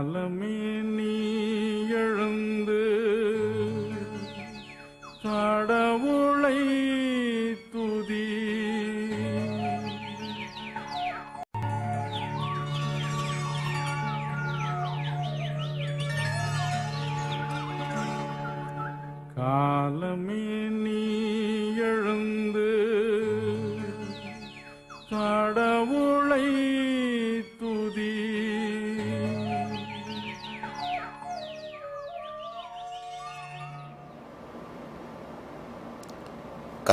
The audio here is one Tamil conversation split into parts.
காலமே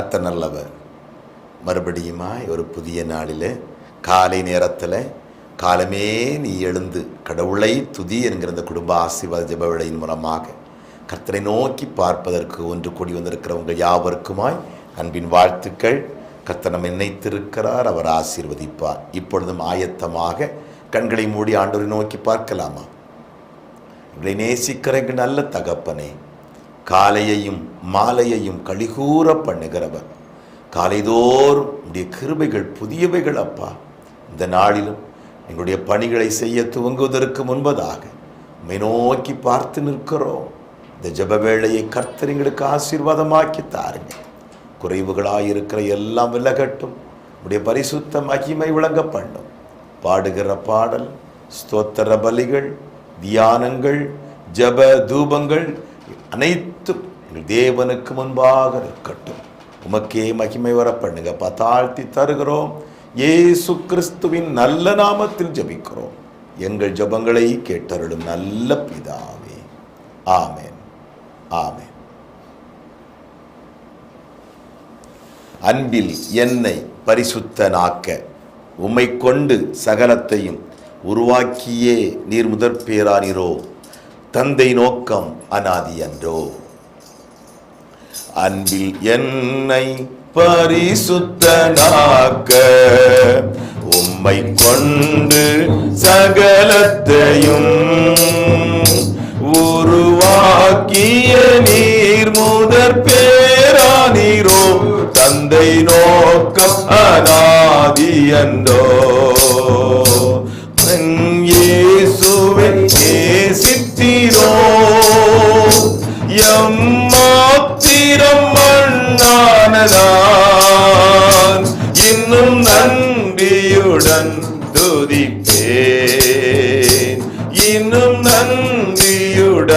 கத்த நல்லவர். மறுபடியுமாய் ஒரு புதிய நாளில் காலை நேரத்தில் காலமே நீ எழுந்து கடவுளை துதி என்கிற இந்த குடும்ப ஆசீர்வாத ஜெப மூலமாக கர்த்தரை நோக்கி பார்ப்பதற்கு ஒன்று கூடி வந்திருக்கிறவங்க யாவருக்குமாய் அன்பின் வாழ்த்துக்கள். கர்த்தர் நம்ம நினைத்திருக்கிறார் அவர் ஆசீர்வதிப்பார். இப்பொழுதும் ஆயத்தமாக கண்களை மூடி ஆண்டோரை நோக்கி பார்க்கலாமா? எங்களை நேசிக்கிற எங்கள் நல்ல தகப்பனே காலையையும் மாலையையும் கழிகூற பண்ணுகிறவர். காலைதோறும் உடைய கிருபைகள் புதியவைகள் அப்பா. இந்த நாளிலும் எங்களுடைய பணிகளை செய்ய துவங்குவதற்கு முன்பதாக உம்மை நோக்கி பார்த்து நிற்கிறோம். இந்த ஜப வேளையை கர்த்தர் எங்களுக்கு ஆசீர்வாதமாக்கி தாருங்க. குறைவுகளாயிருக்கிற எல்லாம் விலகட்டும். உடைய பரிசுத்த மகிமை விளங்க பண்ணும் பாடுகிற பாடல் ஸ்தோத்திர பலிகள் தியானங்கள் ஜப தூபங்கள் அனைத்தும் தேவனுக்கு முன்பாக இருக்கட்டும் உமக்கே மகிமை வர பண்ணுங்க தாழ்த்தி தருகிறோம். ஏசு கிறிஸ்துவின் நல்ல நாமத்தில் ஜெபிக்கிறோம். எங்கள் ஜபங்களை கேட்டருளும் நல்ல பிதாவே. ஆமேன். ஆமேன். அன்பில் என்னை பரிசுத்தனாக்க உம்மை கொண்டு சகலத்தையும் உருவாக்கியே நீர் முதற் பேரானீரோ தந்தை நோக்கம் அனாதி அன்றோ. அன்பில் என்னை பரிசுத்தனாக்க உம்மை கொண்டு சகலத்தையும் உருவாக்கிய நீர் முதற் பேரானீரோ தந்தை நோக்கம் அனாதி என்றோ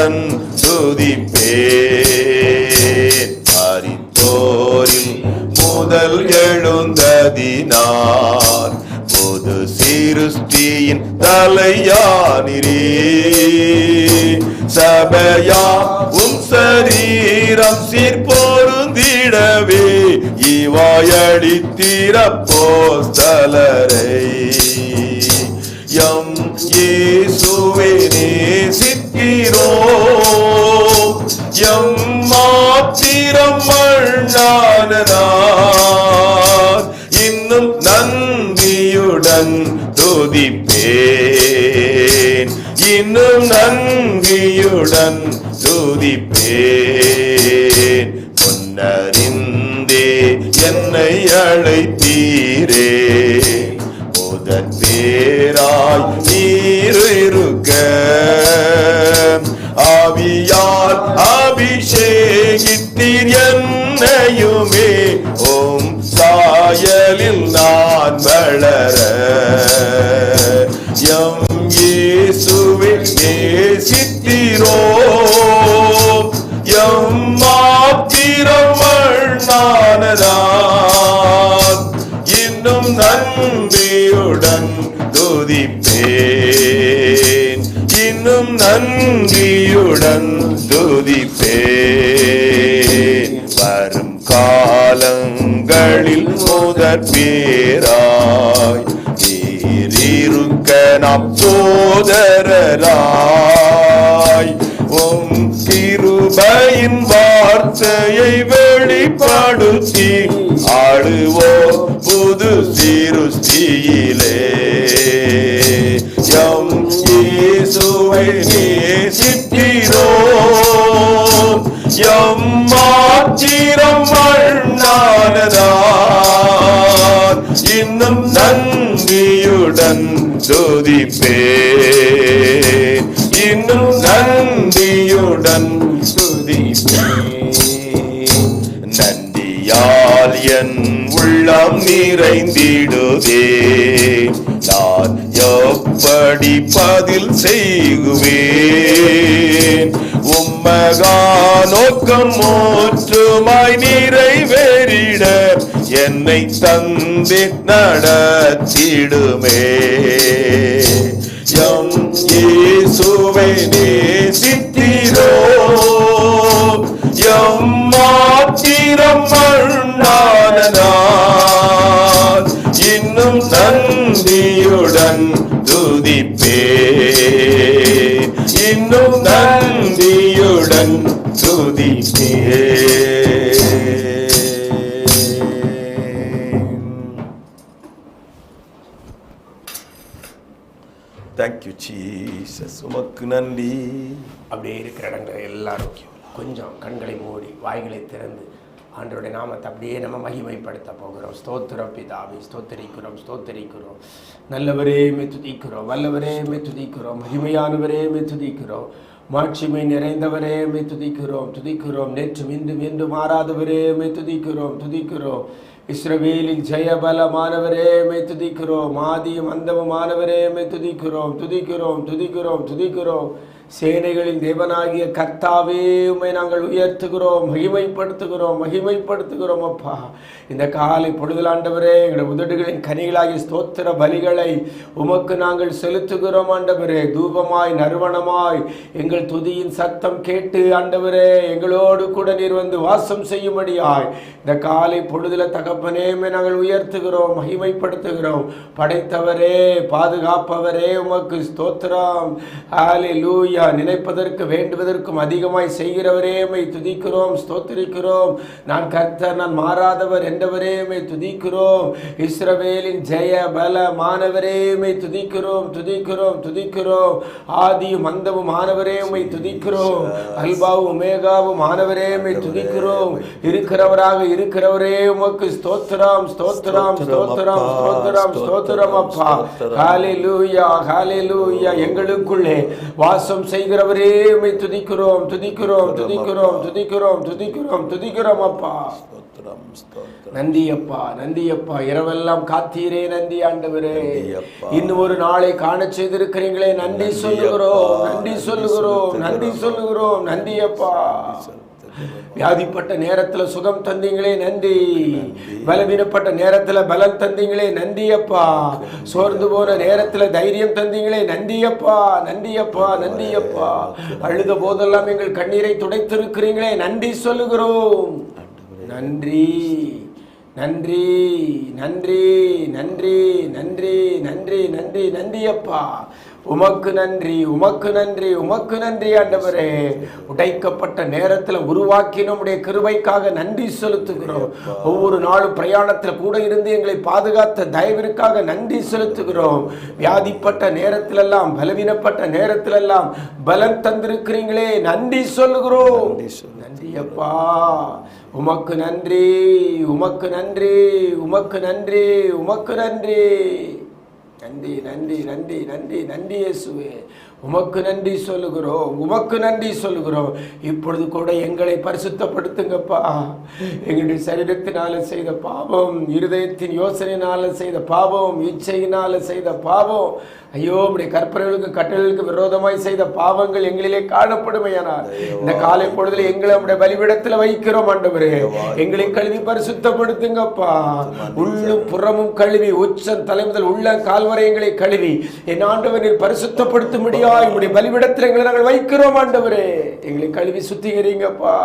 நன்றியுடன் துதிப்பேன். மரித்தோரில் முதல் எழுந்ததினார். பொது சிருஷ்டியின் தலையானிரே. சபையா உம் சரீரம் சீர்பொருந்திடவே. இவாயடித்திரப்போஸ்தலரை. எம் இயேசுவே நேசிக்கிறோ எம் மாத்திரம் மண்ணானதான் இன்னும் நன்றியுடன் துதிப்பேன். இன்னும் நன்றியுடன் துதிப்பேன். பொன்னறிந்தே என்னை அழைத்தீரே. வளர. எம் இயேசுவை நேசித்திரோ எம் மாத்திரம் மண்ணானதான் இன்னும் நன்றியுடன் துதிப்பேன். இன்னும் நன்றியுடன் துதிப்பேன். காலங்களில் முதற் பேராய் நீரிருக்க நாம் சோதரராய். உம் கிருபையின் வார்த்தையை வெளிப்படுத்தி ஆடுவோ புது சிருஷ்டியில் மண்ணானதான் இன்னும் நன்றியுடன் துதிப்பேன். இன்னும் நன்றியுடன் துதிப்பேன். நன்றியால் என் உள்ளம் நிறைந்திடுதே. நான் எப்படி பதில் செய்குவேன் உம்மகா நோக்கம் மோற்றுமாய் நிறைவேறிட என்னை தந்தி நடத்திடுமே. எம் இயேசுவை நேசித்திரோ. எம் மாத்திரம் மண்ணா துதிப்பே இன்னும் நன்றியுடன் துதிப்பே. தேங்க்யூ ஜீசஸ் உமக்கு நன்றி. அப்படியே இருக்கிற இடங்களை எல்லாரும் கொஞ்சம் கண்களை மூடி வாய்களை திறந்து ஆண்டவருடைய நாமத்தை அப்படியே நம்ம மகிமைப்படுத்த போகிறோம். ஸ்தோத்திர பிதாவை ஸ்தோத்தரிக்கிறோம் ஸ்தோத்தரிக்கிறோம். நல்லவரே மெத்துதிக்கிறோம் வல்லவரே மெத்துதிக்கிறோம் மகிமையானவரே மெத்துதிக்கிறோம் மாட்சிமை நிறைந்தவரே மெய் துதிக்கிறோம். துதிக்கிறோம். நேற்று மீண்டும் என்று மாறாதவரே மெய் துதிக்கிறோம். துதிக்கிறோம். இஸ்ரவேலின் ஜெயபலமானவரே மெய் துதிக்கிறோம். ஆதியும் அந்தமுமானவரே மெய் துதிக்கிறோம். துதிக்கிறோம் துதிக்கிறோம் துதிக்கிறோம். சேனைகளின் தேவனாகிய கர்த்தாவே உமை நாங்கள் உயர்த்துகிறோம் மகிமைப்படுத்துகிறோம் மகிமைப்படுத்துகிறோம் அப்பா. இந்த காலை பொழுதலாண்டவரே எங்களுடைய உதடுகளின் கனிகளாகிய ஸ்தோத்திர பலிகளை உமக்கு நாங்கள் செலுத்துகிறோம் ஆண்டவரே. தூபமாய் நறுவனமாய் எங்கள் துதியின் சத்தம் கேட்டு ஆண்டவரே எங்களோடு கூட நீர் வந்து வாசம் செய்யும்படியாய். இந்த காலை பொழுதுல தகப்பனேமே நாங்கள் உயர்த்துகிறோம் மகிமைப்படுத்துகிறோம். படைத்தவரே பாதுகாப்பவரே உமக்கு ஸ்தோத்திரம். ஹalleluya நினைப்பதற்கு வேண்டுவதற்கும் அதிகமாய் செய்கிறவரே மை துதிக்கிறோம் ஸ்தோத்திரிக்கிறோம். நான் கர்த்தர் நான் மாறாதவர் என்றவரே மை துதிக்கிறோம். இஸ்ரவேலின் ஜெய பல மாணவரே மை துதிக்கிறோம் துதிக்கிறோம் துதிக்கிறோம். ஆதியும் அந்தமும் மாணவரே மை துதிக்கிறோம். அல்பாவும் உமேகாவும் மாணவரே மை துதிக்கிறோம். இருக்கிறவராக இருக்கிறவரே உமக்கு ஸ்தோத்திரம் ஸ்தோத்திரம் ஸ்தோத்திரம் ஸ்தோத்திரம் ஸ்தோத்திரம் அப்பா. ஹalleluya ஹalleluya. எங்களுக்குள்ளே வாசம் செய்கிறவரே உம்மை துதிக்கிறோம் துதிக்கிறோம் துதிக்கிறோம் துதிக்கிறோம் துதிக்கிறோம் துதிக்கிறோம் அப்பா. நன்றி அப்பா நன்றி அப்பா இரவெல்லாம் காத்தீரே நன்றி ஆண்டவரே. இன்னும் ஒரு நாளை காண செய்திருக்கிறீங்களே. நன்றி சொல்லுகிறோம் நன்றி சொல்லுகிறோம் நன்றி சொல்லுகிறோம். நன்றி அப்பா வியாதிப்பட்ட நேரத்துல சுகம் தந்தீங்களே நன்றி பலவீனப்பட்ட நேரத்துல பலம் தந்தீங்களே நன்றி அப்பா சோர்ந்து போன நேரத்துல தைரியம் தந்தீங்களே நன்றி அப்பா நன்றி அப்பா நன்றி அப்பா அழுத போதெல்லாம் எங்கள் கண்ணீரை துடைத்திருக்கிறீங்களே நன்றி சொல்லுகிறோம். நன்றி நன்றி நன்றி நன்றி நன்றி நன்றி நன்றி நன்றி அப்பா உமக்கு நன்றி உமக்கு நன்றி உமக்கு நன்றி ஆண்டவரே. உடைக்கப்பட்ட நேரத்தில் உருவாக்கி நம்முடைய கிருபைக்காக நன்றி செலுத்துகிறோம். ஒவ்வொரு நாளும் பிரயாணத்தில் கூட இருந்து எங்களை பாதுகாத்த தயவிற்காக நன்றி செலுத்துகிறோம். வியாதிப்பட்ட நேரத்திலெல்லாம் பலவீனப்பட்ட நேரத்திலெல்லாம் பலம் தந்திருக்கிறீங்களே. நன்றி சொல்லுகிறோம். நன்றி அப்பா. உமக்கு நன்றி உமக்கு நன்றி உமக்கு நன்றி உமக்கு நன்றி. நன்றி நன்றி நன்றி நன்றி நன்றி இயேசுவே. உமக்கு நன்றி சொல்லுகிறோம் உமக்கு நன்றி சொல்லுகிறோம். இப்பொழுது கூட எங்களை பரிசுத்தப்படுத்துங்கப்பா. எங்களுடைய சரீரத்தினால செய்த பாவம் இருதயத்தின் யோசனையினால செய்த பாவம் இச்சையினால செய்த பாவம். ஐயோ உடைய கற்பனைகளுக்கு கட்டளைகளுக்கு விரோதமாய் செய்த பாவங்கள் எங்களிலே காணப்படுமையானார் இந்த காலை பொழுதுல எங்களை நம்முடைய பலிபிடத்தில் வைக்கிறோம் ஆண்டவரே. எங்களை கழுவி பரிசுத்தப்படுத்துங்கப்பா. உள்ளும் புறமும் கழுவி உச்சம் தலை முதல் உள்ள கால்வரை எங்களை கழுவி. என் ஆண்டவரில் பரிசுத்தப்படுத்தும்படியா எங்களுடைய பலிபிடத்தில் எங்களை நாங்கள் வைக்கிறோம் ஆண்டவரே. எங்களை கழுவி சுத்திகரிங்கப்பா.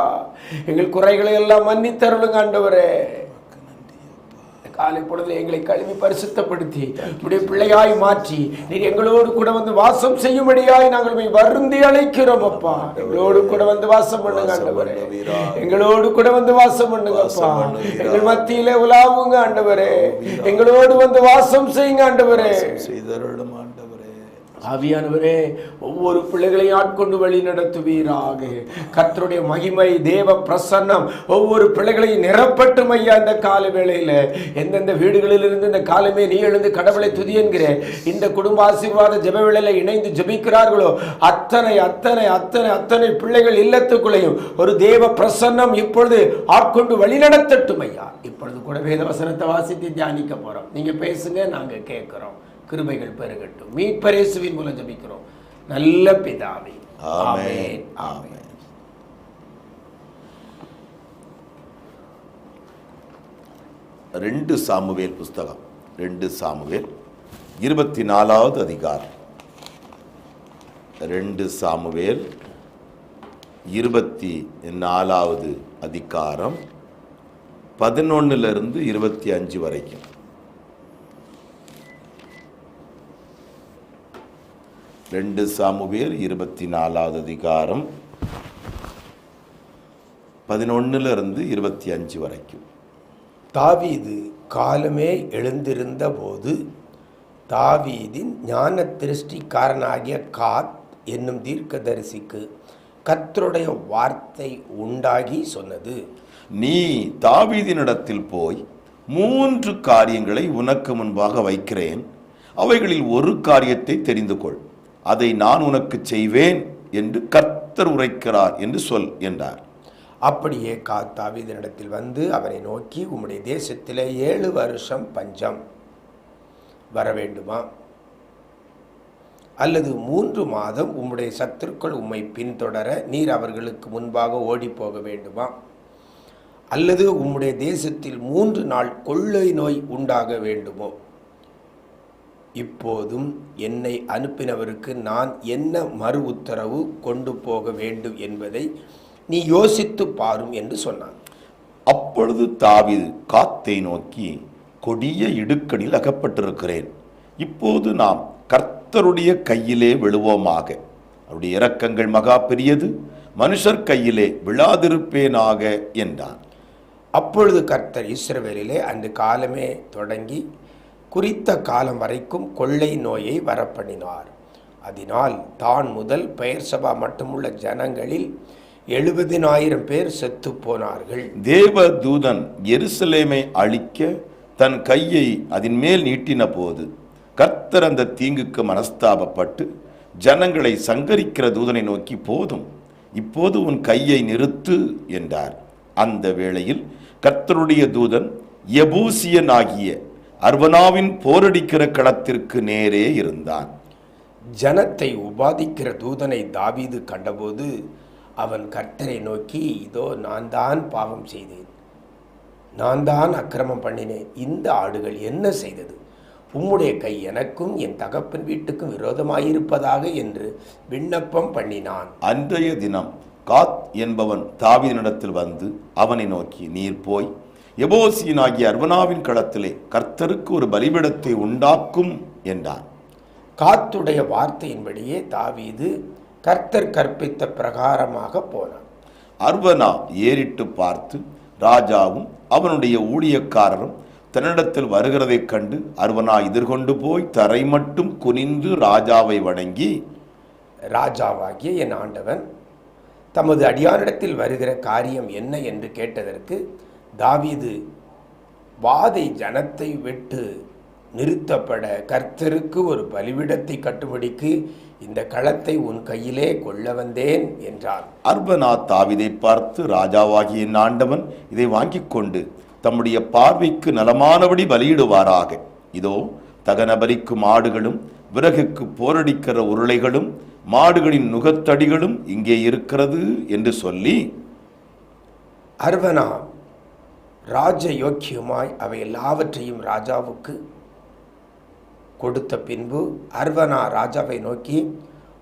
எங்கள் குறைகளை எல்லாம் மன்னித்தருளுங்க ஆண்டவரே. காலை பொழுதுல எங்களை கழுவி பரிசுத்தப்படுத்தி உடைய பிள்ளையாய் மாற்றி நீர் எங்களோடு கூட வந்து வாசம் செய்யும்படியாய் நாங்கள் வருந்தி அழைக்கிறோம் அப்பா. எங்களோடு கூட வந்து வாசம் பண்ணுங்க ஆண்டவரே. எங்களோடு கூட வந்து வாசம் பண்ணுங்கப்பா எங்கள் மத்தியிலே உலாவுங்க ஆண்டவரே. எங்களோடு வந்து வாசம் செய்யுங்க ஆண்டவரே. செய்தருளும் ஆவியானவரே ஒவ்வொரு பிள்ளைகளையும் ஆட்கொண்டு வழி நடத்துவீராக. கர்த்தருடைய மகிமை தேவ பிரசன்னம் ஒவ்வொரு பிள்ளைகளையும் நிரப்பட்டும் ஐயா இந்த கால வேளையில். எந்தெந்த வீடுகளில் இருந்து இந்த காலமே நீ எழுந்து கடவுளை துதி என்கிற இந்த குடும்ப ஆசீர்வாத ஜெப வேளையில் இணைந்து ஜெபிக்கிறார்களோ அத்தனை அத்தனை அத்தனை அத்தனை பிள்ளைகள் இல்லத்துக்குள்ளேயும் ஒரு தேவ பிரசன்னம் இப்பொழுது ஆட்கொண்டு வழி நடத்தட்டும் ஐயா. இப்பொழுது கூட வேத வசனத்தை வாசித்து தியானிக்க போகிறோம் நீங்கள் பேசுங்க நாங்கள் கேட்குறோம். கிருபைகள் பெருகட்டும். மீட்பரேசுவின் மூலம் ஜெபிக்கிறோம். நல்ல பிதாவே. ஆமென். ஆமென். ரெண்டு சாமுவேல் புஸ்தகம். ரெண்டு சாமுவேல். இருபத்தி நாலாவது அதிகாரம். ரெண்டு சாமுவேல். இருபத்தி நாலாவது அதிகாரம். பதினொன்னுல இருந்து இருபத்தி அஞ்சு வரைக்கும். ரெண்டு சாமுவேல் இருபத்தி நாலாவது அதிகாரம் பதினொன்னுல இருந்து இருபத்தி அஞ்சு வரைக்கும். தாவீது காலமே எழுந்திருந்த போது தாவீதின் ஞான திருஷ்டிக்காரனாகிய காத் என்னும் தீர்க்கதரிசிக்கு கர்த்தருடைய வார்த்தை உண்டாகி சொன்னது. நீ தாவீதினிடத்தில் போய் மூன்று காரியங்களை உனக்கு முன்பாக வைக்கிறேன். அவைகளில் ஒரு காரியத்தை தெரிந்து கொள். அதை நான் உனக்கு செய்வேன் என்று கர்த்தர் உரைக்கிறார் என்று சொல் என்றார். அப்படியே காத்தாவிதனிடத்தில் வந்து அவரை நோக்கி உம்முடைய தேசத்தில் ஏழு வருஷம் பஞ்சம். வர வேண்டுமா? அல்லது மூன்று மாதம் உம்முடைய சத்துருக்கள் உம்மை பின்தொடர நீர் அவர்களுக்கு முன்பாக ஓடிப்போக வேண்டுமா? அல்லது உம்முடைய தேசத்தில் மூன்று நாள் கொள்ளை நோய் உண்டாக வேண்டுமோ? இப்போதும் என்னை அனுப்பினவருக்கு நான் என்ன மறு உத்தரவு கொண்டு போக வேண்டும் என்பதை நீ யோசித்து பாரும் என்று சொன்னான். அப்பொழுது தாவீது காத்தை நோக்கி கொடிய இடுக்கணில் அகப்பட்டிருக்கிறேன். இப்போது நாம் கர்த்தருடைய கையிலே விழுவோமாக. அவருடைய இரக்கங்கள் மகா பெரியது. மனுஷர் கையிலே விழாதிருப்பேனாக என்றான். அப்பொழுது கர்த்தர் இஸ்ரவேலிலே அந்த காலமே தொடங்கி குறித்த காலம் வரைக்கும் கொள்ளை நோயை வரப்பண்ணினார். அதனால் தான் முதல் பெயர் சபா மட்டுமுள்ள ஜனங்களில் எழுபதினாயிரம் பேர் செத்து போனார்கள். தேவ தூதன் எருசலேமை அழிக்க தன் கையை அதன் மேல் நீட்டின போது கர்த்தர் அந்த தீங்குக்கு மனஸ்தாபப்பட்டு ஜனங்களை சங்கரிக்கிற தூதனை நோக்கி போதும் இப்போது உன் கையை நிறுத்து என்றார். அந்த வேளையில் கர்த்தருடைய தூதன் எபூசியன் ஆகிய அர்வனாவின் போரடிக்கிற களத்திற்கு நேரே இருந்தான். ஜனத்தை உபாதிக்கிற தூதனை தாவீது கண்டபோது அவன் கர்த்தரை நோக்கி இதோ நான் தான் பாவம் செய்தேன். நான் தான் அக்கிரமம் பண்ணினேன். இந்த ஆடுகள் என்ன செய்தது? உம்முடைய கை எனக்கும் என் தகப்பன் வீட்டுக்கும் விரோதமாயிருப்பதாக என்று விண்ணப்பம் பண்ணினான். அன்றைய தினம் காத் என்பவன் தாவீதினிடத்தில் வந்து அவனை நோக்கி நீர் போய் எபோசியனாகிய அர்வனாவின் களத்திலே கர்த்தருக்கு ஒரு பலிபிடத்தை உண்டாக்கும் என்றான் காத்துடைய வார்த்தையின்படியே தாவீது கர்த்தர் கற்பித்த பிரகாரமாக போனான். அர்வனா ஏறிட்டு பார்த்து ராஜாவும் அவனுடைய ஊழியக்காரரும் தன்னிடத்தில் வருகிறதைக் கண்டு அர்வனா எதிர்கொண்டு போய் தரை மட்டும் குனிந்து ராஜாவை வணங்கி ராஜாவாகிய என் ஆண்டவன் தமது அடியாரிடத்தில் வருகிற காரியம் என்ன? என்று கேட்டதற்கு தாவீது வாதை ஜனத்தை விட்டு நிறுத்தப்பட கர்த்தருக்கு ஒரு பலிவிடத்தை கட்டும்படிக்கு இந்த களத்தை உன் கையிலே கொள்ள வந்தேன் என்றான் அர்வனா தாவிதை பார்த்து ராஜாவாகிய ஆண்டவன் இதை வாங்கிக் கொண்டு தம்முடைய பார்வைக்கு நலமானபடி பலியிடுவாராக. இதோ தகனபலிக்கும் மாடுகளும் விறகுக்கு போரடிக்கிற உருளைகளும் மாடுகளின் நுகத்தடிகளும் இங்கே இருக்கிறது என்று சொல்லி அர்வனா ராஜ யோக்கியமாய் அவை எல்லாவற்றையும் ராஜாவுக்கு கொடுத்த பின்பு அர்வனா ராஜாவை நோக்கி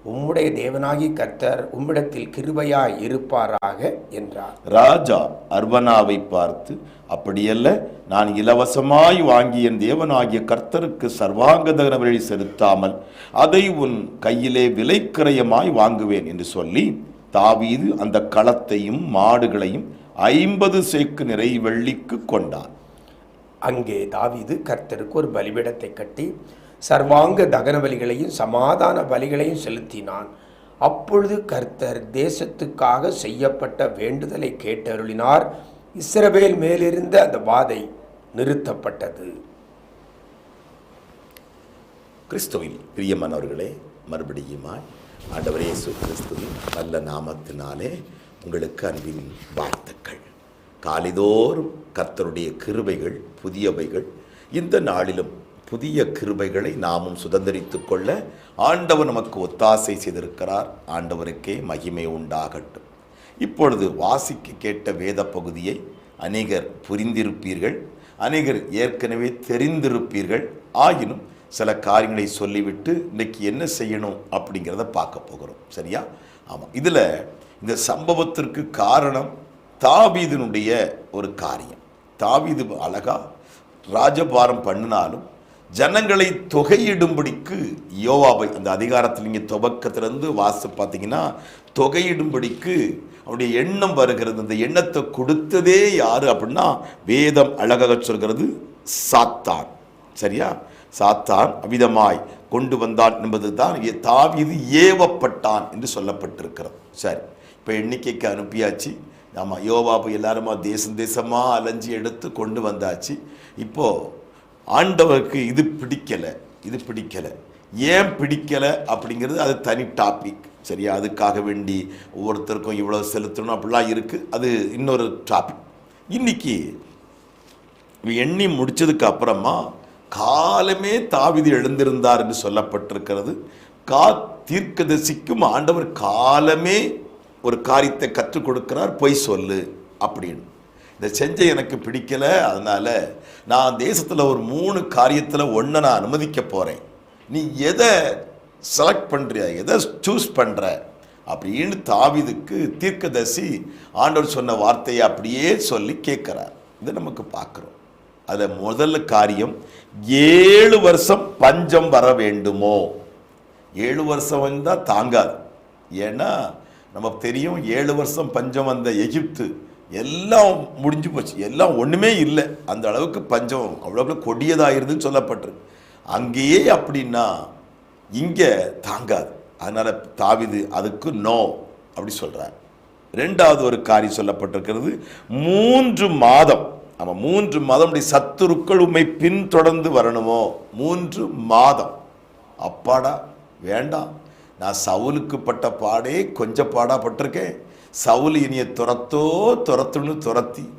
உம்முடைய தேவனாகி கர்த்தர் உம்மிடத்தில் கிருபையாய் இருப்பாராக என்றார். ராஜா அர்வனாவை பார்த்து அப்படியல்ல நான் இலவசமாய் வாங்கிய என் தேவனாகிய கர்த்தருக்கு சர்வாங்க தகன செலுத்தாமல் அதை உன் கையிலே விலைக்கிரயமாய் வாங்குவேன் என்று சொல்லி தாவீது அந்த களத்தையும் மாடுகளையும் ஐம்பது சேக்கு நிறை வெள்ளிக்கு கொண்டான். அங்கே தாவீது கர்த்தருக்கு ஒரு பலிபீடத்தை கட்டி சர்வாங்க தகன பலிகளையும் சமாதான பலிகளையும் செலுத்தினான். அப்பொழுது கர்த்தர் தேசத்துக்காக செய்யப்பட்ட வேண்டுதலை கேட்டருளினார் இஸ்ரவேல் மேலிருந்த அந்த வாதை நிறுத்தப்பட்டது. கிறிஸ்துவில் பிரியமானவர்களே மறுபடியுமாய் ஆண்டவர் இயேசு கிறிஸ்துவின் நல்ல நாமத்தினாலே உங்களுக்கு அன்பின் வாழ்த்துக்கள். காலிதோறும் கர்த்தருடைய கிருபைகள் புதியவைகள் இந்த நாளிலும் புதிய கிருபைகளை நாமும் சுதந்திரித்து கொள்ள ஆண்டவர் நமக்கு ஒத்தாசை செய்திருக்கிறார். ஆண்டவருக்கே மகிமை உண்டாகட்டும். இப்பொழுது வாசிக்க கேட்ட வேத பகுதியை அநேகர் புரிந்திருப்பீர்கள். அநேகர் ஏற்கனவே தெரிந்திருப்பீர்கள். ஆயினும் சில காரியங்களை சொல்லிவிட்டு இன்னைக்கு என்ன செய்யணும் அப்படிங்கிறத பார்க்க போகிறோம். சரியா? ஆமாம் இதில் இந்த சம்பவத்திற்கு காரணம் தாவீதினுடைய ஒரு காரியம். தாவீது அழகா ராஜபாரம் பண்ணினாலும் ஜனங்களை தொகையிடும்படிக்கு யோவாபை அந்த அதிகாரத்தில் நீங்கள் துவக்கத்திலேருந்து வாசி பார்த்தீங்கன்னா தொகையிடும்படிக்கு அவருடைய எண்ணம் வருகிறது. அந்த எண்ணத்தை கொடுத்ததே யார் அப்படின்னா வேதம் அழகாக சொல்கிறது சாத்தான். சரியா? சாத்தான் அவிதமாய் கொண்டு வந்தான் என்பது தான் தாவீது ஏவப்பட்டான் என்று சொல்லப்பட்டிருக்கிறது. சரி. இப்போ எண்ணிக்கைக்கு அனுப்பியாச்சு. ஆமாம் யோவாபு எல்லாருமா தேசம் தேசமாக அலைஞ்சி எடுத்து கொண்டு வந்தாச்சு. இப்போது ஆண்டவருக்கு இது பிடிக்கலை இது பிடிக்கலை. ஏன் பிடிக்கலை அப்படிங்கிறது அது தனி டாபிக் சரியா? அதுக்காக வேண்டி ஒவ்வொருத்தருக்கும் இவ்வளோ செலுத்தணும் அப்படிலாம் இருக்குது அது இன்னொரு டாபிக் இன்னைக்கு எண்ணி முடிச்சதுக்கு அப்புறமா காலமே தாவிதி எழுந்திருந்தார் என்று சொல்லப்பட்டிருக்கிறது. கா தீர்க்கதரிசிக்கும் ஆண்டவர் காலமே ஒரு காரியத்தை கற்றுக் கொடுக்கிறார் பொய் சொல்லு அப்படின்னு. இந்த செஞ்ச எனக்கு பிடிக்கல அதனால் நான் தேசத்தில் ஒரு மூணு காரியத்தில் ஒன்றை நான் அனுமதிக்க போகிறேன் நீ எதை செலக்ட் பண்ணுறியா எதை சூஸ் பண்ணுற அப்படின்னு தாவிதுக்கு தீர்க்கதரிசி ஆண்டவர் சொன்ன வார்த்தையை அப்படியே சொல்லி கேட்குறார். இதை நமக்கு பார்க்குறோம். அதில் முதல்ல காரியம் ஏழு வருஷம் பஞ்சம் வர வேண்டுமோ? ஏழு வருஷம் வந்தால் தாங்காது. ஏன்னா நமக்கு தெரியும் ஏழு வருஷம் பஞ்சம் வந்த எகிப்து. எல்லாம் முடிஞ்சு போச்சு. எல்லாம் ஒன்றுமே இல்லை. அந்த அளவுக்கு பஞ்சம் அவ்வளோ கொடியதாயிருதுன்னு சொல்லப்பட்டிருக்கு. அங்கேயே அப்படின்னா இங்கே தாங்காது. அதனால் தாவிது அதுக்கு நோ அப்படி சொல்கிறார் ரெண்டாவது ஒரு காரியம் சொல்லப்பட்டிருக்கிறது மூன்று மாதம். நம்ம மூன்று மாதம் அப்படி சத்துருக்கள் உண்மை பின்தொடர்ந்து வரணுமோ? மூன்று மாதம். அப்பாடா வேண்டாம். நான் சவுலுக்கு பட்ட பாடே கொஞ்சம் பாடா பட்டிருக்கேன் சவுல் இனிய துரத்தோ துரத்துன்னு துரத்தி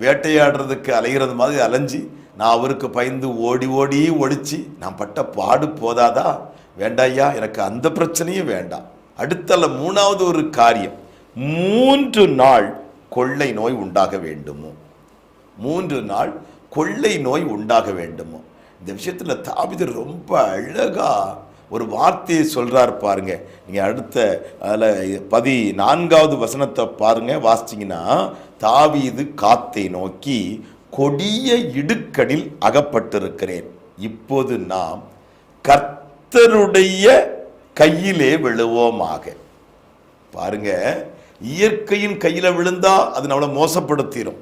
வேட்டையாடுறதுக்கு அலைகிறது மாதிரி அலைஞ்சி நான் அவருக்கு பயந்து ஓடி ஓடி ஒழிச்சு நான் பட்ட பாடு போதாதா? வேண்டாய்யா எனக்கு அந்த பிரச்சனையும் வேண்டாம் அடுத்தல மூணாவது ஒரு காரியம். மூன்று நாள் கொள்ளை நோய் உண்டாக வேண்டுமோ? மூன்று நாள் கொள்ளை நோய் உண்டாக வேண்டுமோ? இந்த விஷயத்தில் தாபிதர் ரொம்ப அழகா ஒரு வார்த்தையை சொல்கிறார் பாருங்க. நீங்கள் அடுத்த அதில் பதி நான்காவது வசனத்தை பாருங்க வாசிச்சிங்கன்னா தாவீது காத்தை நோக்கி கொடிய இடுக்கடில் அகப்பட்டிருக்கிறேன். இப்போது நாம் கர்த்தருடைய கையிலே விழுவோமாக. பாருங்க இயற்கையின் கையில் விழுந்தா அது நம்மளை மோசப்படுத்திடும்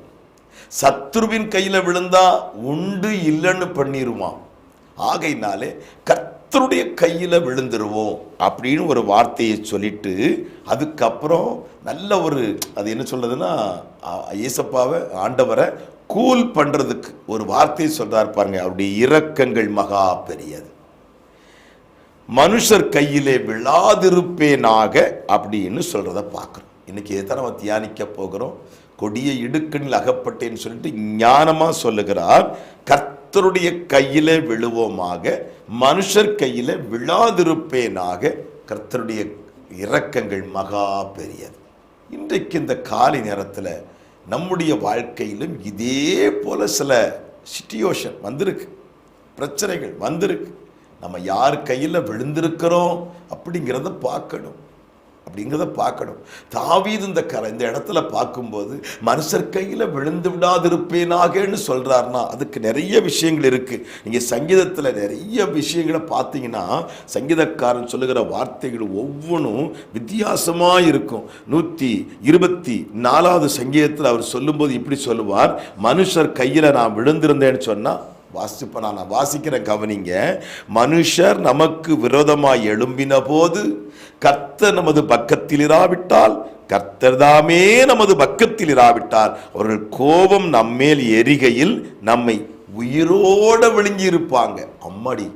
சத்ருவின் கையில் விழுந்தா உண்டு இல்லைன்னு பண்ணிடுவான் ஆகையினாலே கர்த்தருடைய கையில விழுந்துருவோம் அப்படின்னு ஒரு வார்த்தையை சொல்லிட்டு அதுக்கப்புறம் நல்ல ஒரு அது என்ன சொல்றதுன்னா ஏசப்பாவை ஆண்டவரை கூல் பண்றதுக்கு ஒரு வார்த்தையை சொல்கிறார் பாருங்க அவருடைய இரக்கங்கள் மகா பெரியது. மனுஷர் கையிலே விழாதிருப்பேனாக அப்படின்னு சொல்கிறத பார்க்குறோம். இன்னைக்கு இதை நம்ம தியானிக்க போகிறோம்? கொடிய இடுக்கணில் அகப்பட்டேன்னு சொல்லிட்டு ஞானமா சொல்லுகிறார். கர்த்தருடைய கையிலே விழுவோமாக மனுஷர் கையில் விழாதிருப்பேனாக கர்த்தருடைய இரக்கங்கள் மகா பெரியது. இன்றைக்கு இந்த காலை நேரத்தில் நம்முடைய வாழ்க்கையிலும் இதே போல சில சிச்சுவேஷன் வந்திருக்கு. பிரச்சனைகள் வந்திருக்கு. நம்ம யார் கையில் விழுந்திருக்கிறோம் அப்படிங்கிறத பார்க்கணும். அப்படிங்கிறத பார்க்கணும். தாவீது இந்த கரை இந்த இடத்துல பார்க்கும்போது மனுஷர் கையில் விழுந்து விடாதிருப்பேனாகன்னு சொல்கிறாருன்னா அதுக்கு நிறைய விஷயங்கள் இருக்குது நீங்கள் சங்கீதத்தில் நிறைய விஷயங்களை பார்த்தீங்கன்னா சங்கீதக்காரன் சொல்லுகிற வார்த்தைகள் ஒவ்வொன்றும் வித்தியாசமாக இருக்கும். நூற்றி இருபத்தி நாலாவது சங்கீதத்தில் அவர் சொல்லும்போது இப்படி சொல்லுவார் மனுஷர் கையில் நான் விழுந்திருந்தேன்னு சொன்னால் வாசிப்ப நான் வாசிக்கிறேன் கவனிங்க. மனுஷர் நமக்கு விரோதமாய் எழும்பின போது கர்த்தர் நமது பக்கத்தில் இராவிட்டால் கர்த்தர் தாமே நமது பக்கத்தில் இராவிட்டால் அவர்கள் கோபம் நம்மேல் எரிகையில் நம்மை உயிரோட விழுங்கி இருப்பாங்க அம்மாடி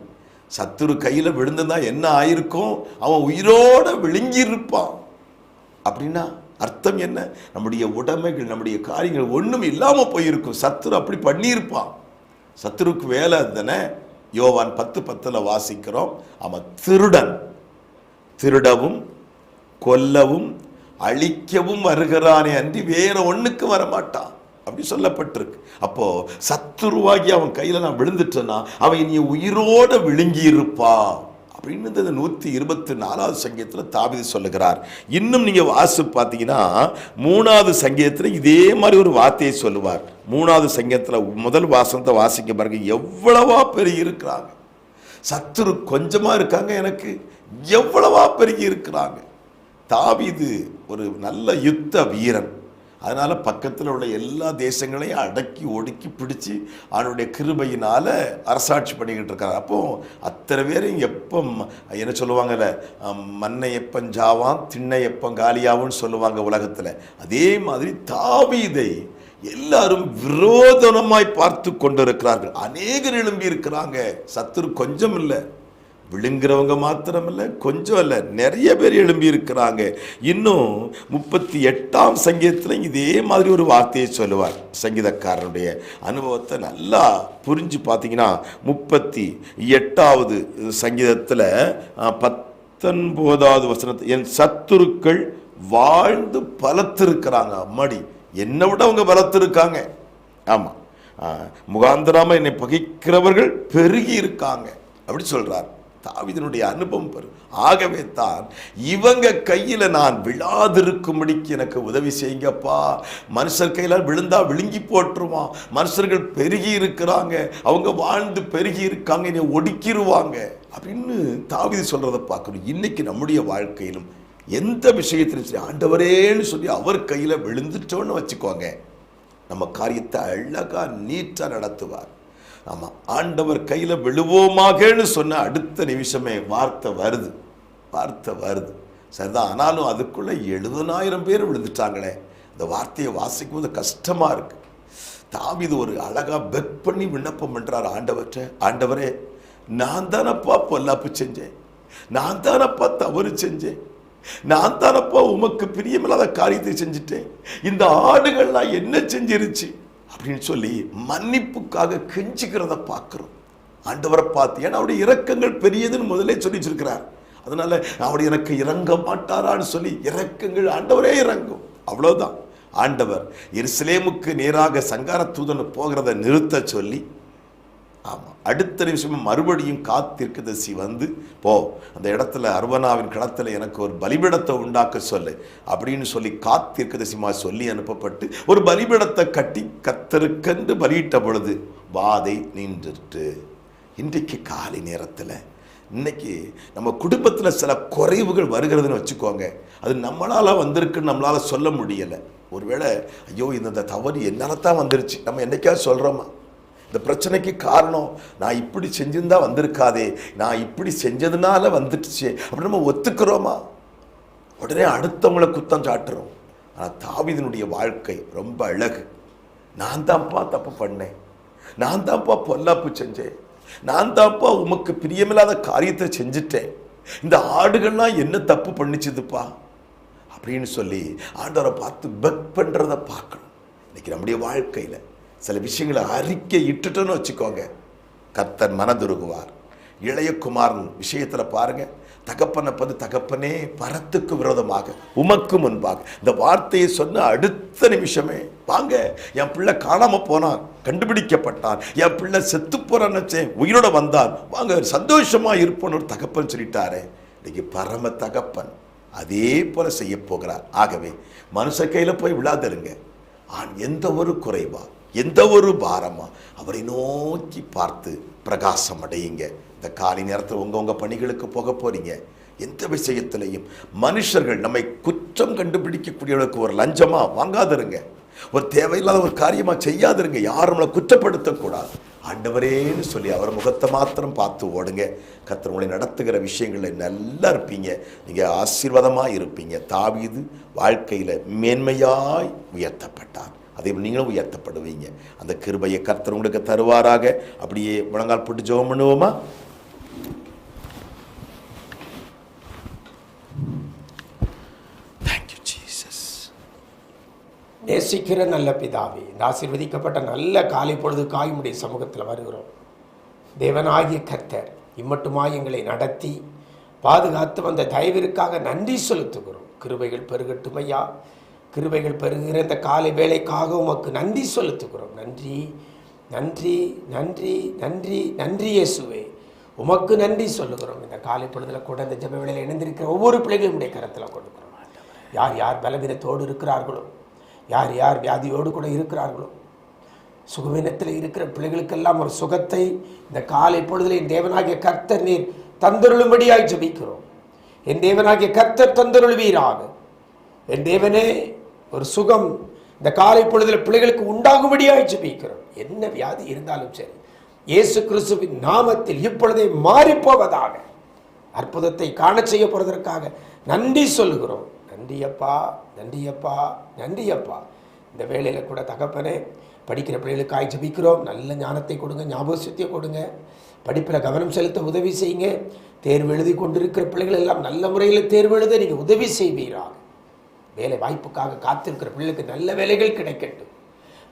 சத்துரு கையில் விழுந்ததா என்ன ஆயிருக்கும்? அவன் உயிரோட விழுங்கி இருப்பான் அப்படின்னா அர்த்தம் என்ன? நம்முடைய உடைமைகள் நம்முடைய காரியங்கள் ஒன்றும் இல்லாமல் போயிருக்கும். சத்துரு அப்படி பண்ணியிருப்பான். சத்துருக்கு வேலை தானே? யோவான் பத்து பத்தில் வாசிக்கிறோம். அவன் திருடன். திருடவும் கொல்லவும் அழிக்கவும் வருகிறானே அன்றி வேற ஒன்றுக்கு வரமாட்டான். அப்படி சொல்லப்பட்டிருக்கு. அப்போ சத்துருவாகி அவன் கையில் நான் விழுந்துட்டேன்னா அவன் நீ உயிரோட விழுங்கி இருப்பான் அப்படின்னு இந்த நூற்றி இருபத்தி நாலாவது சங்கீதத்தில் தாவிதி சொல்லுகிறார். இன்னும் நீங்கள் வாசு பார்த்தீங்கன்னா மூணாவது சங்கீதத்தில் இதே மாதிரி ஒரு வார்த்தையை சொல்லுவார். மூணாவது சங்கீதத்தில் முதல் வாசனத்தை வாசிக்க பாருங்க எவ்வளவா பெருகி இருக்கிறாங்க. சத்துரு கொஞ்சமாக இருக்காங்க எனக்கு எவ்வளவா பெருகி இருக்கிறாங்க. தாவிது ஒரு நல்ல யுத்த வீரன். அதனால் பக்கத்தில் உள்ள எல்லா தேசங்களையும் அடக்கி ஒடுக்கி பிடிச்சி அவனுடைய கிருபையினால் அரசாட்சி பண்ணிக்கிட்டு இருக்காரு. அப்போ அத்தனை பேரும் எப்போ என்ன சொல்லுவாங்கல்ல மண்ணை எப்பம் ஜாவான் திண்ணை எப்பம் சொல்லுவாங்க உலகத்தில். அதே மாதிரி தாவீதை எல்லாரும் விரோதனமாய் பார்த்து கொண்டிருக்கிறார்கள். அநேகர் எழும்பி இருக்கிறாங்க சத்துரு கொஞ்சம் இல்லை. விழுங்குறவங்க மாத்திரமில்ல கொஞ்சம் இல்லை நிறைய பேர் எழும்பி இருக்கிறாங்க. இன்னும் முப்பத்தி எட்டாம் சங்கீதத்தில் இதே மாதிரி ஒரு வார்த்தையை சொல்லுவார் சங்கீதக்காரனுடைய அனுபவத்தை நல்லா புரிஞ்சு பார்த்தீங்கன்னா முப்பத்தி எட்டாவது சங்கீதத்தில் பத்தொன்பதாவது வசனத்தை என் சத்துருக்கள் வாழ்ந்து பலத்திருக்கிறாங்க. அம்மாடி என்னை விட அவங்க பலத்திருக்காங்க. ஆமாம் முகாந்திராம என்னை பகைக்கிறவர்கள் பெருகி இருக்காங்க. அப்படி சொல்கிறார் தாவிதனுடைய அனுபவம் பெறும் ஆகவே தான் இவங்க கையில் நான் விழாதிருக்கும்படிக்கு எனக்கு உதவி செய்யுங்கப்பா. மனுஷர் கையில விழுந்தா விழுங்கி போட்டுருவான் மனுஷர்கள் பெருகி இருக்கிறாங்க. அவங்க வாழ்ந்து பெருகி இருக்காங்க என்னை ஒடுக்கிடுவாங்க அப்படின்னு தாவிதி சொல்கிறத பார்க்கணும். இன்னைக்கு நம்முடைய வாழ்க்கையிலும் எந்த விஷயத்திலும் சரி ஆண்டவரேன்னு சொல்லி அவர் கையில் விழுந்துட்டோன்னு வச்சுக்கோங்க. நம்ம காரியத்தை அழகாக நீட்டாக நடத்துவார். நம்ம ஆண்டவர் கையில் விழுவோமாகன்னு சொன்ன அடுத்த நிமிஷமே வார்த்தை வருது. வார்த்தை வருது. சரிதான் ஆனாலும் அதுக்குள்ளே எழுபதாயிரம் பேர் விழுந்துட்டாங்களே. இந்த வார்த்தையை வாசிக்கும் போது கஷ்டமாக இருக்கு. தாவிது ஒரு அழகாக பெக் பண்ணி விண்ணப்பம் பண்ணுறார் ஆண்டவற்றை ஆண்டவரே நான் தானப்பா பொல்லாப்பு செஞ்சேன். நான் தானப்பா தவறு செஞ்சேன். நான் தானப்பா உமக்கு பிரியமில்லாத காரியத்தை செஞ்சுட்டேன். இந்த ஆடுகள்லாம் என்ன செஞ்சிருச்சு? அப்படின்னு சொல்லி மன்னிப்புக்காக கெஞ்சிக்கிறத பார்க்குறோம். ஆண்டவரை பார்த்து ஏன்னா அவருடைய இரக்கங்கள் பெரியதுன்னு முதலே சொல்லி வச்சிருக்கிறார் அதனால அவர் எனக்கு இறங்க மாட்டாரான்னு சொல்லி இரக்கங்கள் ஆண்டவரே இறங்கும். அவ்வளவுதான். ஆண்டவர் எருசலேமுக்கு நேராக சங்கார தூதன் போகிறத நிறுத்த சொல்லி ஆமாம் அடுத்த நிமிஷம் மறுபடியும் காத்திருக்கதசி வந்து போ அந்த இடத்துல அர்வனாவின் களத்தில் எனக்கு ஒரு பலிபிடத்தை உண்டாக்க சொல்லு அப்படின்னு சொல்லி காத்திருக்கதசிமா சொல்லி அனுப்பப்பட்டு ஒரு பலிபிடத்தை கட்டி கத்தருக்கென்று பலியிட்ட பொழுது வாதை நின்றுட்டு இன்றைக்கு காலை நேரத்தில் இன்னைக்கு நம்ம குடும்பத்தில் சில குறைவுகள் வருகிறதுன்னு வச்சுக்கோங்க. அது நம்மளால் வந்திருக்குன்னு நம்மளால் சொல்ல முடியலை. ஒருவேளை ஐயோ இந்த தவறு என்னால தான் வந்துருச்சு. நம்ம என்னைக்காவது சொல்கிறோமா இந்த பிரச்சனைக்கு காரணம் நான் இப்படி செஞ்சிருந்தா வந்திருக்காதே நான் இப்படி செஞ்சதுனால வந்துடுச்சு அப்படி நம்ம ஒத்துக்கிறோமா? உடனே அடுத்தவங்களை குத்தம் சாட்டுறோம். ஆனால் தாவிதனுடைய வாழ்க்கை ரொம்ப அழகு. நான் தான்ப்பா தப்பு பண்ணேன். நான் தான்ப்பா பொல்லாப்பு செஞ்சேன். நான் தான்ப்பா உமக்கு பிரியமில்லாத காரியத்தை செஞ்சுட்டேன். இந்த ஆடுகள்லாம் என்ன தப்பு பண்ணிச்சுதுப்பா? அப்படின்னு சொல்லி ஆண்டவரை பார்த்து பெக் பண்ணுறத பார்க்கணும். இன்னைக்கு நம்முடைய வாழ்க்கையில் சில விஷயங்களை அறிக்கை இட்டுட்டோன்னு வச்சுக்கோங்க. கர்த்தர் மனதுருகுவார். இளையகுமாரன் விஷயத்தில் பாருங்க. தகப்பனை பது தகப்பனே பரத்துக்கு விரோதமாக உமக்கு முன்பாக. இந்த வார்த்தையை சொன்ன அடுத்த நிமிஷமே வாங்க என் பிள்ளை காணாமல் போனான் கண்டுபிடிக்கப்பட்டான். என் பிள்ளை செத்து போறான்னு உயிரோட வந்தான். வாங்க சந்தோஷமா இருப்போன்னு ஒரு தகப்பன் சொல்லிட்டாரே. இன்னைக்கு பரம தகப்பன் அதே போல செய்ய போகிறார். ஆகவே மனுஷ கையில் போய் விழாதருங்க ஆண் எந்த ஒரு குறைவா எந்த ஒரு பாரமாக அவரை நோக்கி பார்த்து பிரகாசம் அடையுங்க. இந்த காலை நேரத்தில் உங்கள் உங்கள் பணிகளுக்கு போக போகிறீங்க எந்த விஷயத்திலையும் மனுஷர்கள் நம்மை குற்றம் கண்டுபிடிக்கக்கூடியவர்களுக்கு ஒரு லஞ்சமாக வாங்காதிருங்க. ஒரு தேவையில்லாத ஒரு காரியமாக செய்யாதிருங்க. யாரும் நம்மளை குற்றப்படுத்தக்கூடாது. ஆண்டவரேன்னு சொல்லி அவர் முகத்தை மாத்திரம் பார்த்து ஓடுங்க. கர்த்தர் உங்களை நடத்துகிற விஷயங்களில் நல்லா இருப்பீங்க. நீங்கள் ஆசீர்வாதமாக இருப்பீங்க. தாவீது வாழ்க்கையில் மேன்மையாய் உயர்த்தப்பட்டார். அதே நீங்களும் உயர்த்தப்படுவீங்க. அந்த கிருபையை கர்த்தர் உங்களுக்கு தருவாராக. அப்படியே முழங்கால் போட்டு ஜெபம் பண்ணுவோமா? நேசிக்கிற நல்ல பிதாவே இந்த ஆசீர்வதிக்கப்பட்ட நல்ல காலை பொழுது காயுமுடைய சமூகத்தில் வருகிறோம். தேவனாகிய கர்த்தர் இம்மட்டுமாய் எங்களை நடத்தி பாதுகாத்து வந்த தயவிற்காக நன்றி செலுத்துகிறோம். கிருபைகள் பெருகட்டுமையா கிருபைகள் பெருகிற இந்த காலை வேலைக்காக உமக்கு நன்றி செலுத்துகிறோம். நன்றி நன்றி நன்றி நன்றி நன்றி இயேசுவே. உமக்கு நன்றி சொல்லுகிறோம். இந்த காலை பொழுதில் கூட இந்த ஜப வேலையில் இணைந்திருக்கிற ஒவ்வொரு பிள்ளைகளும் உடைய கரத்தில் கொடுக்கிறோம். யார் யார் பலவீனத்தோடு இருக்கிறார்களோ யார் யார் வியாதியோடு கூட இருக்கிறார்களோ சுகவீனத்தில் இருக்கிற பிள்ளைகளுக்கெல்லாம் ஒரு சுகத்தை இந்த காலை பொழுதில் என் தேவனாகிய கர்த்தர் நீர் தந்தருளும்படியாய் ஜெபிக்கிறோம். என் தேவனாகிய கர்த்தர் தந்தருள்வீராக. என் தேவனே ஒரு சுகம் இந்த காலை பொழுதில் பிள்ளைகளுக்கு உண்டாகும்படியாக ஜெபிக்கிறோம். என்ன வியாதி இருந்தாலும் சரி இயேசு கிறிஸ்துவின் நாமத்தில் இப்பொழுதே மாறிப்போவதாக அற்புதத்தை காண செய்ய போறதற்காக நன்றி சொல்லுகிறோம். நன்றியப்பா நன்றியப்பா நன்றி அப்பா இந்த வேளையில் கூட தகப்பனே படிக்கிற பிள்ளைகளுக்காய் ஜபிக்கிறோம். நல்ல ஞானத்தை கொடுங்க ஞாபக சக்தியை கொடுங்க. படிப்பில் கவனம் செலுத்த உதவி செய்யுங்க. தேர்வு எழுதி கொண்டிருக்கிற பிள்ளைகள் எல்லாம் நல்ல முறையில் தேர்வு எழுத நீங்கள் உதவி செய்வீராக. வேலை வாய்ப்புக்காக காத்திருக்கிற பிள்ளைகளுக்கு நல்ல வேலைகள் கிடைக்கட்டும்.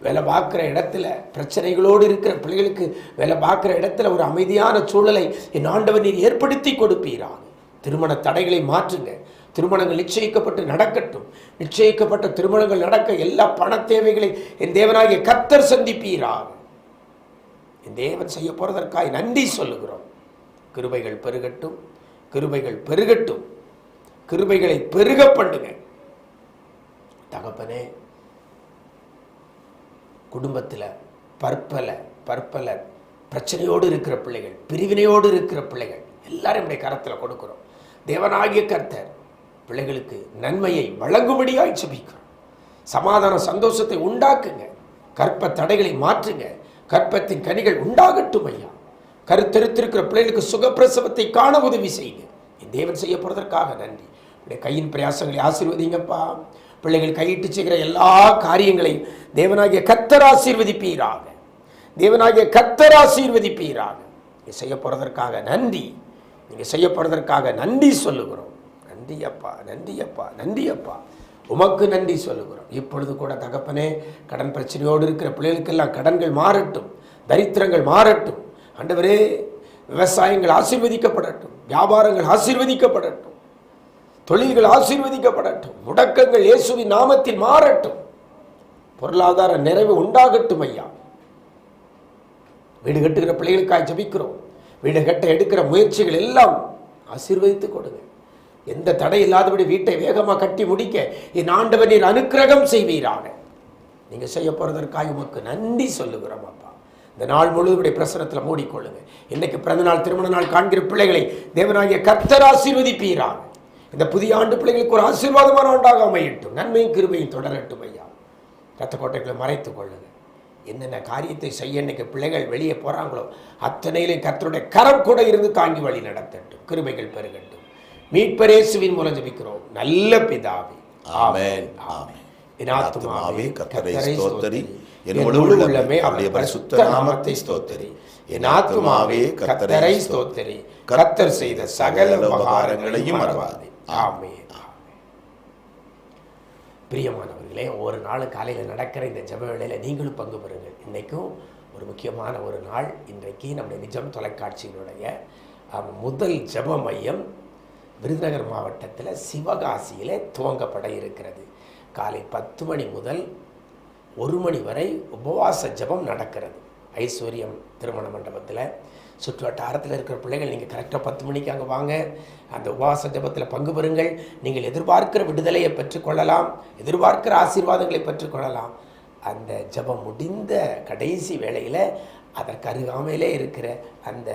வேலை பார்க்குற இடத்துல பிரச்சனைகளோடு இருக்கிற பிள்ளைகளுக்கு வேலை பார்க்குற இடத்துல ஒரு அமைதியான சூழலை என் ஆண்டவர் நீர் ஏற்படுத்தி கொடுப்பீராக திருமண தடைகளை மாற்றுங்க. திருமணங்கள் நிச்சயிக்கப்பட்டு நடக்கட்டும். நிச்சயிக்கப்பட்ட திருமணங்கள் நடக்க எல்லா பண தேவைகளை என் தேவனாகிய கத்தர் சந்திப்பீராக என் தேவன் செய்ய போகிறதற்காய் நன்றி சொல்லுகிறோம். கிருபைகள் பெருகட்டும். கிருபைகள் பெருகட்டும். கிருபைகளை பெருக பண்ணுங்க. தகப்பனே குடும்பத்தில் பற்பல பற்பல பிரச்சனையோடு இருக்கிற பிள்ளைகள் பிரிவினையோடு இருக்கிற பிள்ளைகள் எல்லாரும் நம்முடைய கரத்தில் கொடுக்கிறோம். தேவனாகிய கர்த்தர் பிள்ளைகளுக்கு நன்மையை வழங்கும்படியாய் செபிக்கிறோம் சமாதான சந்தோஷத்தை உண்டாக்குங்க. கற்ப தடைகளை மாற்றுங்க. கற்பத்தின் கனிகள் உண்டாகட்டும் ஐயா. கருத்தெருத்திருக்கிற பிள்ளைகளுக்கு சுகப்பிரசவத்தை காண உதவி செய்யுங்க. என் தேவன் செய்ய போறதற்காக நன்றி. உடைய கையின் பிரயாசங்களை ஆசீர்வதிங்கப்பா. பிள்ளைகள் கையிட்டு செய்கிற எல்லா காரியங்களையும் தேவனாகிய கத்தர் ஆசீர்வதிப்பீராக. தேவனாகிய கத்தர் ஆசீர்வதிப்பீராக. நீங்கள் செய்ய போகிறதற்காக நன்றி. நீங்கள் செய்ய போகிறதற்காக நன்றி சொல்லுகிறோம். நன்றி அப்பா நன்றி அப்பா நன்றி அப்பா. உமக்கு நன்றி சொல்லுகிறோம். இப்பொழுது கூட தகப்பனே கடன் பிரச்சனையோடு இருக்கிற பிள்ளைகளுக்கெல்லாம் கடன்கள் மாறட்டும் தரித்திரங்கள் மாறட்டும். ஆண்டவரே விவசாயங்கள் ஆசீர்வதிக்கப்படட்டும் வியாபாரங்கள் ஆசீர்வதிக்கப்படட்டும். தொழில்கள் ஆசீர்வதிக்கப்படட்டும். முடக்கங்கள் இயேசுவின் நாமத்தில் மாறட்டும். பொருளாதார நிறைவு உண்டாகட்டும் ஐயா. வீடு கட்டுகிற பிள்ளைகளுக்காக ஜபிக்கிறோம். வீடு கட்ட எடுக்கிற முயற்சிகள் எல்லாம் ஆசீர்வதித்து கொடுங்க. எந்த தடை இல்லாதபடி வீட்டை வேகமாக கட்டி முடிக்க என் ஆண்டவர் நீர் அனுக்கிரகம் செய்வீராக. நீங்கள் செய்ய போகிறதற்காக உமக்கு நன்றி சொல்லுகிறோம் அப்பா. இந்த நாள் முழுவதுடைய பிரசனத்தில் மூடிக்கொள்ளுங்க. இன்னைக்கு பிறந்த நாள் திருமண நாள் காண்கிற பிள்ளைகளை தேவனாகிய கர்த்தர் ஆசீர்வதிப்பீராக. இந்த புதிய ஆண்டு பிள்ளைகளுக்கு ஒரு ஆசீர்வாதமான ஆண்டாக அமையட்டும். நன்மையும் கிருபையும் தொடரட்டும் ஐயா. ரத்த கோட்டைகளை மறைத்துக் கொள்ளுங்க. என்னென்ன காரியத்தை செய்ய இன்னைக்கு பிள்ளைகள் வெளியே போகிறாங்களோ அத்தனையிலும் கர்த்தருடைய கரம் கூட இருந்து தாங்கி வழி நடத்தட்டும். கிருபைகள் பெருகட்டும். மீட்பரேசுவின் மூலம் ஜெபிக்கிறோம். நல்ல பிதாவே. ஆமென். ஆமென். என் ஆத்துமாவே கர்த்தரை கர்த்தரை ஸ்தோத்தரி. ஸ்தோத்தரி. என் என் முழு முழு உள்ளமே அவருடைய பரிசுத்த நாமத்தை ஸ்தோத்தரி. என் ஆத்துமாவே கர்த்தரை ஸ்தோத்தரி. செய்த சகல உபகாரங்களையும் மறவாதே. ஆமே பிரியமானவர்களே ஒரு நாள் காலையில் நடக்கிற இந்த ஜப வேளையில் நீங்களும் பங்கு பெறுங்கள். இன்றைக்கும் ஒரு முக்கியமான ஒரு நாள். இன்றைக்கு நம்முடைய நிஜம் தொலைக்காட்சியினுடைய முதல் ஜெப மையம் விருதுநகர் மாவட்டத்தில் சிவகாசியில் துவங்கப்பட இருக்கிறது. காலை பத்து மணி முதல் ஒரு மணி வரை உபவாச ஜெபம் நடக்கிறது. ஐஸ்வர்யம் திருமண மண்டபத்தில் சுற்று வட்டாரத்தில் இருக்கிற பிள்ளைகள் நீங்கள் கரெக்டாக பத்து மணிக்கு அங்கே வாங்க. அந்த உபவாச ஜெபத்தில் பங்கு பெறுங்கள். நீங்கள் எதிர்பார்க்கிற விடுதலையை பெற்றுக்கொள்ளலாம் எதிர்பார்க்கிற ஆசீர்வாதங்களை பெற்றுக்கொள்ளலாம் அந்த ஜெபம் முடிந்த கடைசி வேளையில் அதற்கு அருகாமையிலே இருக்கிற அந்த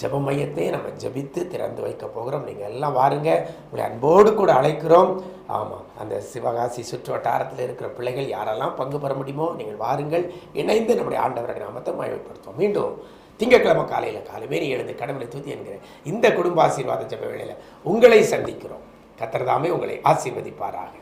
ஜெப மையத்தையும் நம்ம ஜெபித்து திறந்து வைக்க போகிறோம். நீங்கள் எல்லாம் வாருங்க. உங்களை அன்போடு கூட அழைக்கிறோம். ஆமாம் அந்த சிவகாசி சுற்று வட்டாரத்தில் இருக்கிற பிள்ளைகள் யாரெல்லாம் பங்கு பெற முடியுமோ நீங்கள் வாருங்கள். இணைந்து நம்முடைய ஆண்டவரை நாமத்தை மகிமைப்படுத்துவோம். மீண்டும் திங்கட்கிழமை காலையில் காலை நீ எழுந்து கடவுளை தூதி என்கிற இந்த குடும்ப ஆசீர்வாத ஜப வேளையில் உங்களை சந்திக்கிறோம். கத்திரதாமே உங்களை ஆசீர்வதிப்பாராக.